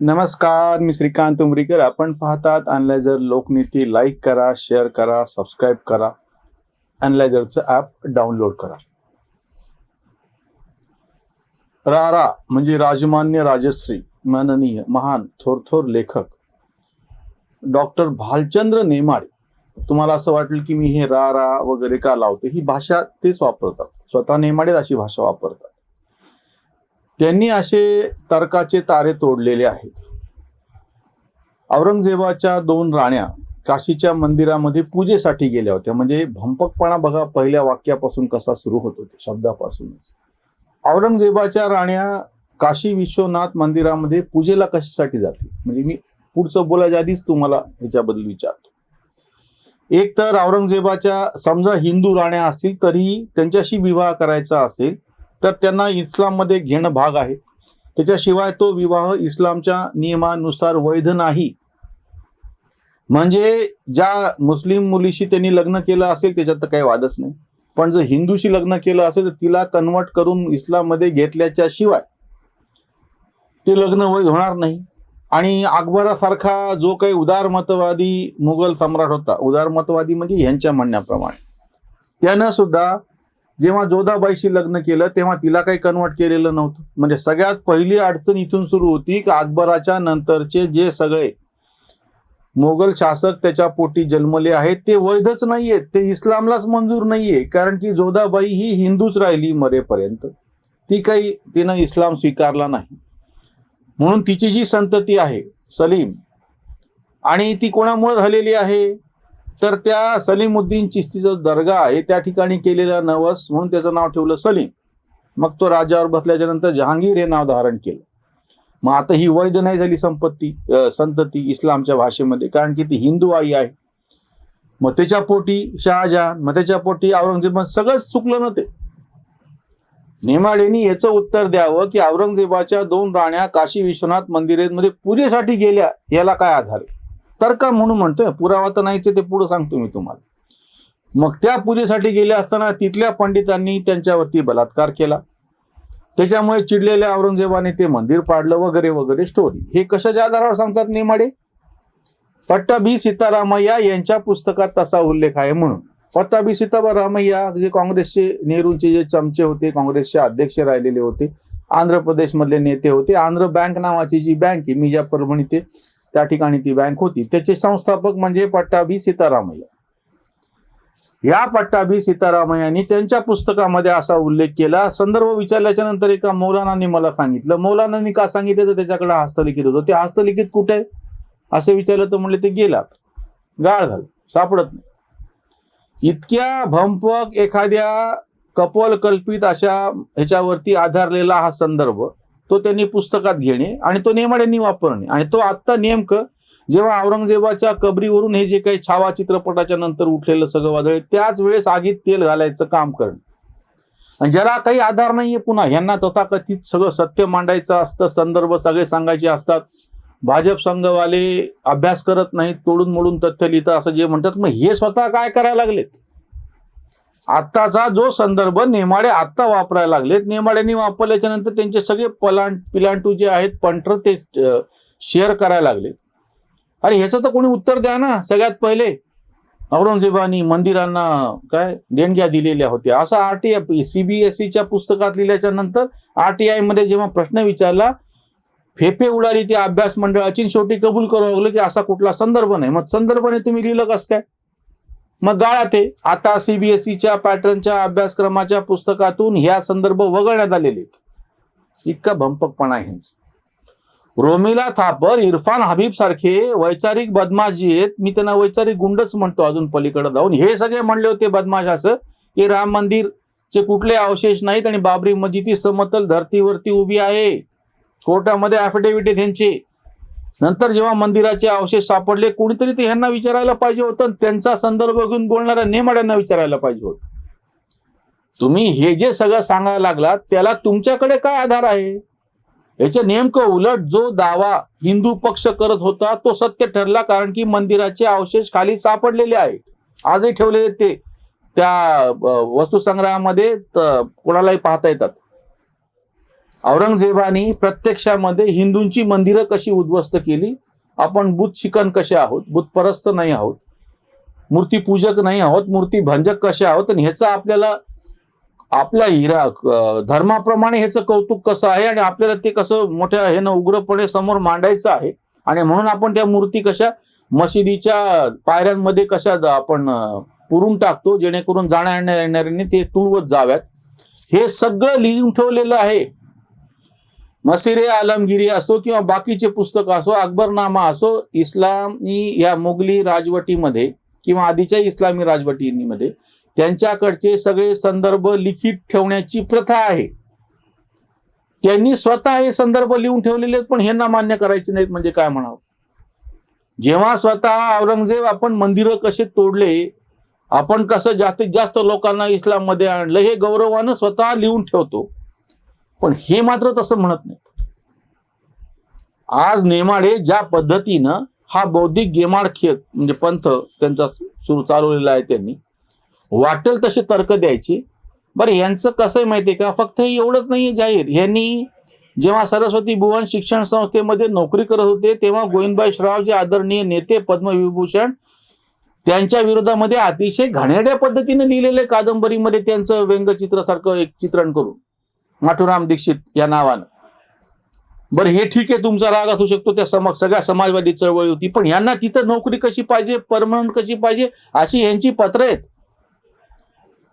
नमस्कार मी श्रीकांत उमरीकर. आपण पाहतात अनलायझर लोकनीती. लाईक करा शेअर करा सबस्क्राईब करा. अनलायझरचं ॲप डाउनलोड करा. रारा म्हणजे राजमान्य राजश्री माननीय महान थोरथोर लेखक. डॉक्टर भालचंद्र नेमाडे. तुम्हाला असं वाटेल की मी हे रा रा वगैरे का लावतो? ही भाषा तेच वापरतात. स्वतः नेमाडेच अशी भाषा वापरतात. त्यांनी असे तर्काचे तारे तोडलेले आहेत. औरंगजेबाच्या दोन राण्या काशीच्या मंदिरामध्ये पूजेसाठी गेल्या होत्या. म्हणजे भंपकपणा बघा पहिल्या वाक्यापासून कसा सुरू होत होते शब्दापासूनच. औरंगजेबाच्या राण्या काशी विश्वनाथ मंदिरामध्ये पूजेला कशासाठी जाते? म्हणजे मी पुढचं बोलायच्या आधीच तुम्हाला ह्याच्याबद्दल विचारतो. एक तर औरंगजेबाच्या समजा हिंदू राण्या असतील तरीही त्यांच्याशी विवाह करायचा असेल तर त्यांना इस्लाममध्ये घेणं भाग आहे. त्याच्याशिवाय तो विवाह इस्लामच्या नियमानुसार वैध नाही. म्हणजे ज्या मुस्लिम मुलीशी त्यांनी लग्न केलं असेल त्याच्यात तर काही वादच नाही. पण जर हिंदूशी लग्न केलं असेल तर तिला कन्वर्ट करून इस्लाममध्ये घेतल्याच्या शिवाय ते लग्न वैध होणार नाही. आणि अकबरासारखा जो काही उदारमतवादी मुघल सम्राट होता उदारमतवादी म्हणजे यांच्या म्हणण्याप्रमाणे. त्यानं सुद्धा जेव्हा जोधाबाईशी लग्न केलं तेव्हा तिला काही कन्वर्ट केलेलं नव्हतं. म्हणजे सगळ्यात पहिली अडचण इथून सुरू होती की अकबराच्या नंतरचे जे सगळे मोगल शासक त्याच्या पोटी जन्मले आहेत ते वैधच नाहीयेत. ते इस्लामलाच मंजूर नाहीये. कारण की जोधाबाई ही हिंदूच राहिली मरेपर्यंत. ती काही तिनं इस्लाम स्वीकारला नाही. म्हणून तिची जी संतती आहे सलीम आणि ती कोणामुळे झालेली आहे? तर त्या सलीमुद्दीन चिस्तीचा दर्गा आहे त्या ठिकाणी केलेला नवस म्हणून त्याचं नाव ठेवलं सलीम. मग तो राजावर बसल्याच्या नंतर जहांगीर हे नाव धारण केलं. मग आता ही वैध नाही झाली संपत्ती संतती इस्लामच्या भाषेमध्ये कारण की ती हिंदू आई आहे. मग त्याच्या पोटी शहाजहान मग त्याच्या पोटी औरंगजेब सगळंच चुकलं ना ते. नेमाडेनी याचं उत्तर द्यावं की औरंगजेबाच्या दोन राण्या काशी विश्वनाथ मंदिरेमध्ये पूजेसाठी गेल्या याला काय आधार आहे? तर्क म्हणून म्हणतोय? पुरावा तर नाहीच ते पुढे सांगतो मी तुम्हाला. मग त्या पूजेसाठी गेले असताना तिथल्या पंडितांनी त्यांच्यावरती बलात्कार केला. त्याच्यामुळे चिडलेल्या औरंगजेबाने ते मंदिर पाडलं वगैरे वगैरे स्टोरी हे कशाच्या आधारावर सांगतात नेमाडे? पट्टाभी सीतारामय्या यांच्या पुस्तकात तसा उल्लेख आहे म्हणून. पट्टाभी सीतारामय्या जे काँग्रेसचे नेहरूंचे जे चमचे होते काँग्रेसचे अध्यक्ष राहिलेले होते आंध्र प्रदेशमधले नेते होते. आंध्र बँक नावाची जी बँक आहे मी ज्या परभणी ते त्या ठिकाणी ती बँक होती. त्याचे संस्थापक म्हणजे पट्टाभी सीतारामय्या. या पट्टाभी सीतारामय्यांनी त्यांच्या पुस्तकामध्ये असा उल्लेख केला. संदर्भ विचारल्याच्या नंतर एका मौलानांनी मला सांगितलं. मौलानांनी का सांगितलं? तर त्याच्याकडे हस्तलिखित होतं. ते हस्तलिखित कुठे? असे असं विचारलं तर म्हणले ते गेलात. गाळ झालं सापडत नाही. इतक्या भंपक एखाद्या कपोल कल्पित अशा ह्याच्यावरती आधारलेला हा संदर्भ तो त्यांनी पुस्तकात घेणे आणि तो नेमाड्यांनी वापरणे. आणि तो आत्ता नेमकं जेव्हा औरंगजेबाच्या कबरीवरून हे जे काही छावा चित्रपटाच्या नंतर उठलेलं सगळं वादळ त्याच वेळेस आगीत तेल घालायचं काम करणे. आणि ज्याला काही आधार नाहीये पुन्हा ह्यांना तथाकथित सगळं सत्य मांडायचं असतं संदर्भ सगळे सांगायचे असतात. भाजप संघवाले अभ्यास करत नाहीत तोडून मोडून तथ्य लिहितं असं जे म्हणतात मग हे स्वतः काय करायला लागलेत? आत्ताचा जो संदर्भ नेमाडे आत्ता वापरायला लागलेत. नेमाड्यांनी वापरल्याच्या नंतर त्यांचे सगळे पलांट पिलांटू जे आहेत पंटर ते शेअर करायला लागले अरे ह्याचं तर कोणी उत्तर द्या ना सगळ्यात पहिले. औरंगजेबानी मंदिरांना काय देणग्या दिलेल्या होत्या. असं आर टी आय सीबीएसईच्या पुस्तकात लिहिल्याच्या नंतर आर टी आयमध्ये जेव्हा प्रश्न विचारला फेफे उडाली त्या अभ्यास मंडळाची शेवटी कबूल करू लागलं की असा कुठला संदर्भ नाही. मग संदर्भाने तुम्ही लिहिलं कसं काय? मग गाळा ते. आता सीबीएसईच्या पॅटर्नच्या अभ्यासक्रमाच्या पुस्तकातून ह्या संदर्भ वगळण्यात आलेले इतका भंपकपणा आहे ह्यांचा रोमिला थापर इरफान हबीब सारखे वैचारिक बदमाश जे आहेत मी त्यांना वैचारिक गुंडच म्हणतो अजून पलीकडे जाऊन. हे सगळे म्हणले होते बदमाश असं की राम मंदिरचे कुठले अवशेष नाहीत आणि बाबरी मस्जिद समतल धर्तीवरती उभी आहे. कोर्टामध्ये ॲफिडेव्हिट आहे त्यांचे नंतर जेव्हा मंदिराचे अवशेष सापडले कोणीतरी ते ह्यांना विचारायला पाहिजे होतं त्यांचा संदर्भ घेऊन बोलणाऱ्या नेमाड्यांना विचारायला पाहिजे होतं. तुम्ही हे जे सगळं सांगायला लागलात त्याला तुमच्याकडे काय आधार आहे? याच्या नेमकं उलट जो दावा हिंदू पक्ष करत होता तो सत्य ठरला कारण की मंदिराचे अवशेष खाली सापडलेले आहेत. आजही ठेवलेले ते. त्या वस्तू वस्तुसंग्रहामध्ये त- कोणालाही पाहता येतात. औरंगजेबाने प्रत्यक्षामध्ये हिंदूंची मंदिरं कशी उद्ध्वस्त केली? आपण बुत शिकन कसे आहोत? बुतपरस्त नाही आहोत. मूर्तीपूजक नाही आहोत. मूर्ती भंजक कसे आहोत? आणि ह्याचा आपल्याला आपल्या हिरा धर्माप्रमाणे ह्याचं कौतुक कसं आहे? आणि आपल्याला ते कसं मोठ्या ह्यानं उग्रपणे समोर मांडायचं आहे? आणि म्हणून आपण त्या मूर्ती कशा मशिदीच्या पायऱ्यांमध्ये कशा आपण पुरून टाकतो? जेणेकरून जाण्या येण्या- येणाऱ्यांनी ते तुळवत जाव्यात. हे सगळं लिहून ठेवलेलं आहे. मसिरे आलमगिरी असो किंवा बाकीचे पुस्तक असो अकबरनामा असो इस्लामी या मुघली राजवटीमध्ये किंवा आधीच्या इस्लामी राजवटींमध्ये त्यांच्याकडचे सगळे संदर्भ लिखित ठेवण्याची प्रथा आहे. त्यांनी स्वतः हे संदर्भ लिहून ठेवलेले आहेत पण ह्यांना मान्य करायचे नाहीत म्हणजे काय म्हणावं? जेव्हा स्वतः औरंगजेब आपण मंदिरं कसे तोडले आपण कसं जास्तीत जास्त लोकांना इस्लाममध्ये आणलं हे गौरवानं स्वतः लिहून ठेवतो. पण हे मात्र तसं म्हणत नाहीत. आज नेमाडे ज्या पद्धतीनं हा बौद्धिक गेमाड खेळ म्हणजे पंथ त्यांचा सुरू चालवलेला आहे त्यांनी वाटेल तसे तर्क द्यायचे. बरं यांचं कसं आहे माहिती आहे का? फक्त हे एवढंच नाही जाहीर. यांनी जेव्हा सरस्वती भुवन शिक्षण संस्थेमध्ये नोकरी करत होते तेव्हा गोविंदभाई श्राव जे आदरणीय नेते पद्मविभूषण त्यांच्या विरोधामध्ये अतिशय घाणेरड्या पद्धतीने लिहिलेलं कादंबरीमध्ये त्यांचं व्यंगचित्रासारखं एक चित्रण करून. माठुराम दीक्षित या नावानं. बरं हे ठीक आहे तुमचा राग असू शकतो त्या समाज सगळ्या समाजवादी चळवळी होती पण यांना तिथं नोकरी कशी पाहिजे परमनंट कशी पाहिजे अशी यांची पत्र आहेत.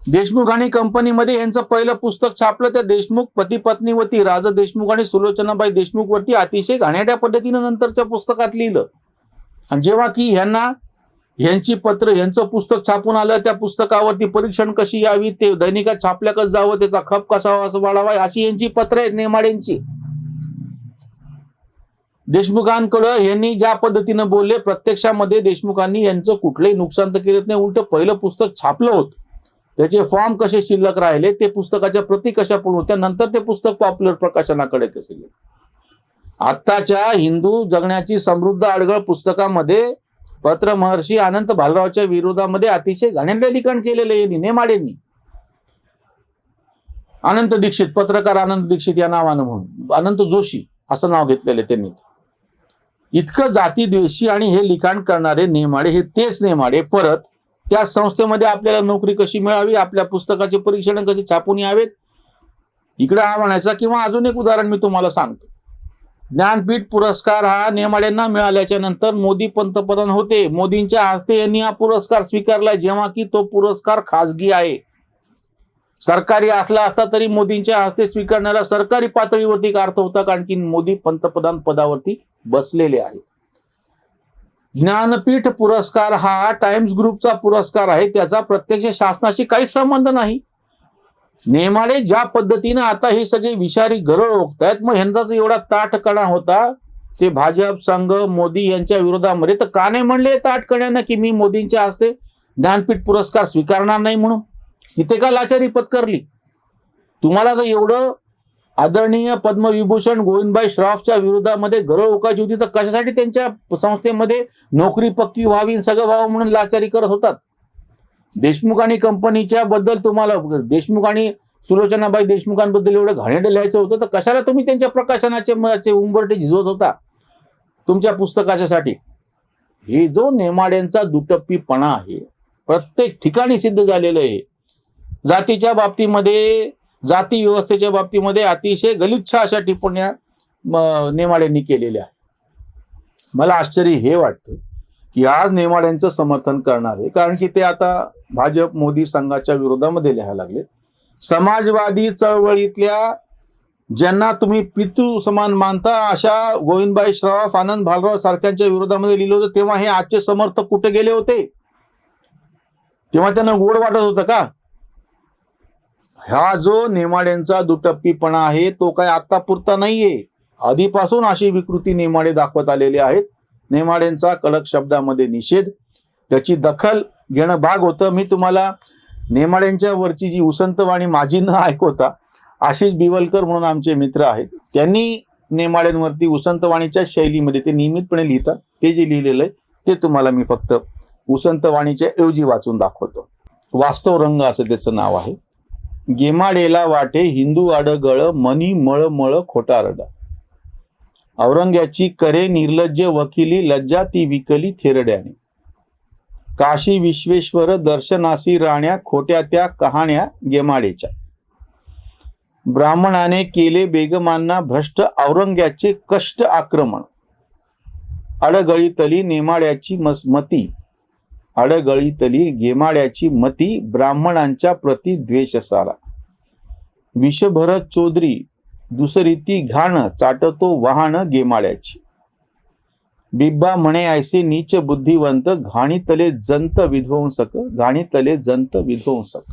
देशमुख आणि कंपनीमध्ये यांचं पहिलं पुस्तक छापलं त्या देशमुख पतीपत्नीवरती राजा देशमुख आणि सुलोचनाबाई देशमुख वरती अतिशय घाणेरड्या पद्धतीनं नंतरच्या पुस्तकात लिहिलं. आणि जेव्हा की ह्यांना यांची पत्र यांचं पुस्तक छापून आलं त्या पुस्तकावरती परीक्षण कशी यावी ते दैनिकात छापल्या कसं जावं त्याचा खप कसा असं वाढावा अशी यांची पत्र आहेत नेमाड्यांची देशमुखांकडं यांनी ज्या पद्धतीनं बोलले प्रत्यक्षामध्ये देशमुखांनी यांचं कुठलंही नुकसान तर केलं नाही उलट पहिलं पुस्तक छापलं होतं. त्याचे फॉर्म कसे शिल्लक राहिले ते पुस्तकाच्या प्रती कशा पण होत्या नंतर ते पुस्तक पॉप्युलर प्रकाशनाकडे कसे गेले. आत्ताच्या हिंदू जगण्याची समृद्ध अडगळ पुस्तकामध्ये पत्र महर्षी अनंत भालरावच्या विरोधामध्ये अतिशय घाणेरडे लिखाण केलेलं यांनी नेमाडेंनी अनंत दीक्षित पत्रकार अनंत दीक्षित या नावानं म्हणून. अनंत जोशी असं नाव घेतलेलं त्यांनी. इतकं जातीद्वेषी आणि हे लिखाण करणारे नेमाडे हे तेच नेमाडे परत त्या संस्थेमध्ये आपल्याला नोकरी कशी मिळावी आपल्या पुस्तकाचे परीक्षण कसे छापून यावेत? इकडे हा म्हणायचा किंवा अजून एक उदाहरण मी तुम्हाला सांगतो. ज्ञानपीठ पुरस्कार हा नेमाड्यांना मिळाल्याच्या नंतर मोदी पंतप्रधान होते. मोदींच्या हस्ते यांनी हा पुरस्कार स्वीकारला जेव्हा की तो पुरस्कार खाजगी आहे. सरकारी असला असता तरी मोदींच्या हस्ते स्वीकारण्याला सरकारी पातळीवरती एक अर्थ होता कारण की मोदी पंतप्रधान पदावरती बसलेले आहेत. ज्ञानपीठ पुरस्कार हा टाइम्स ग्रुपचा पुरस्कार आहे त्याचा प्रत्यक्ष शासनाशी काही संबंध नाही. नेमाडे ज्या पद्धतीनं आता हे सगळे विषारी घरं ओकतायत मग ह्यांचा एवढा ताटकणा होता ते भाजप संघ मोदी यांच्या विरोधामध्ये तर का नाही म्हणले ताटकण्यानं की मी मोदींच्या हस्ते ज्ञानपीठ पुरस्कार स्वीकारणार नाही म्हणून? इथे का लाचारी पत्करली? तुम्हाला जर एवढं आदरणीय पद्मविभूषण गोविंदभाई श्रॉफच्या विरोधामध्ये घरं ओकायची होती तर कशासाठी त्यांच्या संस्थेमध्ये नोकरी पक्की व्हावी सगळं व्हावं म्हणून लाचारी करत होतात? देशमुख आणि कंपनीच्या बद्दल तुम्हाला देशमुख आणि सुलोचनाबाई देशमुखांबद्दल एवढं घाणेरडं लिहायचं होतं तर कशाला तुम्ही त्यांच्या प्रकाशनाचे उंबरटे झिजवत होता? तुमच्या पुस्तकाच्यासाठी. हे जो नेमाड्यांचा दुटप्पीपणा आहे प्रत्येक ठिकाणी सिद्ध झालेलं आहे. जातीच्या बाबतीमध्ये जाती व्यवस्थेच्या बाबतीमध्ये अतिशय गलिच्छ अशा टिप्पण्या नेमाड्यांनी केलेल्या आहेत. मला आश्चर्य हे वाटतं की आज नेमाड्यांचं समर्थन करणारे कारण की ते आता भाजप मोदी संघाच्या विरोधामध्ये लिहायला लागले. समाजवादी चळवळीतल्या ज्यांना तुम्ही पितृ समान मानता अशा गोविंदबाई श्रॉफ आनंद भालराव सारख्यांच्या विरोधामध्ये लिहिलं होतं तेव्हा हे आजचे समर्थक कुठे गेले होते? तेव्हा त्यांना गोड वाटत होतं का? हा जो नेमाड्यांचा दुटप्पीपणा आहे तो काय आत्तापुरता नाहीये. आधीपासून अशी विकृती नेमाडे दाखवत आलेले आहेत. नेमाड्यांचा कडक शब्दामध्ये निषेध त्याची दखल घेणं भाग होतं. मी तुम्हाला नेमाड्यांच्या वरची जी उसंतवाणी माझी न ऐकवता आशिष बिवलकर म्हणून आमचे मित्र आहेत त्यांनी नेमाड्यांवरती उसंतवाणीच्या शैलीमध्ये ते नियमितपणे लिहितात. ते जे लिहिलेलं आहे ते तुम्हाला मी फक्त उसंतवाणीच्या ऐवजी वाचून दाखवतो. वास्तव रंग असं त्याचं नाव आहे. गेमाडेला वाटे हिंदू आडगळ मनी मळ खोटारड औरंग्याची करे निर्लज्ज वकिली लज्जा ती विकली थेरड्याने. काशी विश्वेश्वर दर्शनासी राण्या खोट्या त्या कहाण्या गेमाडेच्या ब्राह्मणाने केले बेगमांना भ्रष्ट औरंग्याचे कष्ट आक्रमण. अडगळीतली नेमाड्याची मती. अडगळीतली गेमाड्याची मती ब्राह्मणांच्या प्रति द्वेष सारा विषभर चौधरी दुसरी ती घाण चाटतो वाहन गेमाड्याची बिब्बा म्हणे ऐसे नीच बुद्धिवंत घाणीतले जंत विध्वंसक घाणीतले जंत विध्वंसक.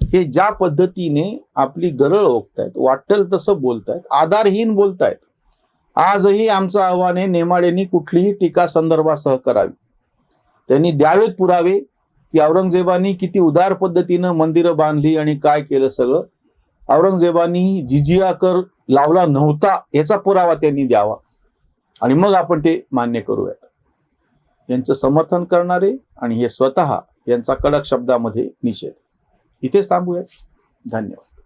हे ज्या पद्धतीने आपली गरळ ओकतायत वाटेल तसं बोलतायत आधारहीन बोलतायत आजही आमचं आव्हान आहे नेमाडेंनी कुठलीही टीका संदर्भासह करावी. त्यांनी द्यावेत पुरावे की औरंगजेबानी किती उदार पद्धतीनं मंदिरं बांधली आणि काय केलं सगळं. औरंगजेबानी जिजिया कर लावला नव्हता याचा पुरावा त्यांनी द्यावा. आणि मग आपण ते मान्य करूयात. यांचं समर्थन करणारे आणि हे स्वतः यांचा कडक शब्दामध्ये निषेध. इथेच थांबूयात. धन्यवाद.